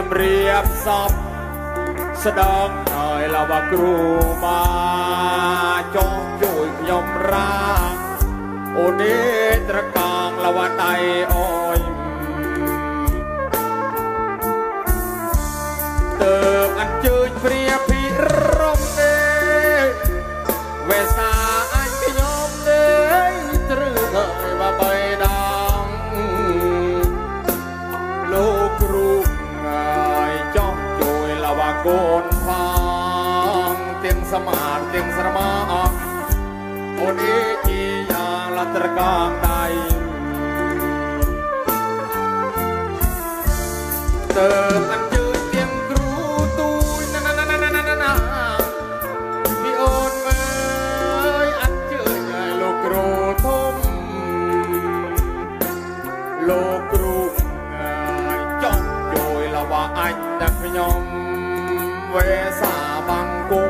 ยิ้มเรียบซับสดงหน่อยละว่าครูมาจองจุยยมร่างโอเนตรกางละว่าไตอ้อยเติบอันจอ កូនផងទាំងសមាតទាំងស្រមោអូនអេជីយ៉ាងលត្រកងដៃតើអញ្ជើញទាំងគ្រូទូចណាណាណាណាណាណាណាពីអូនមើលអញ្ជើញឲ្យលោកគ្រូធំលោកគ្រូ วสาบังกุ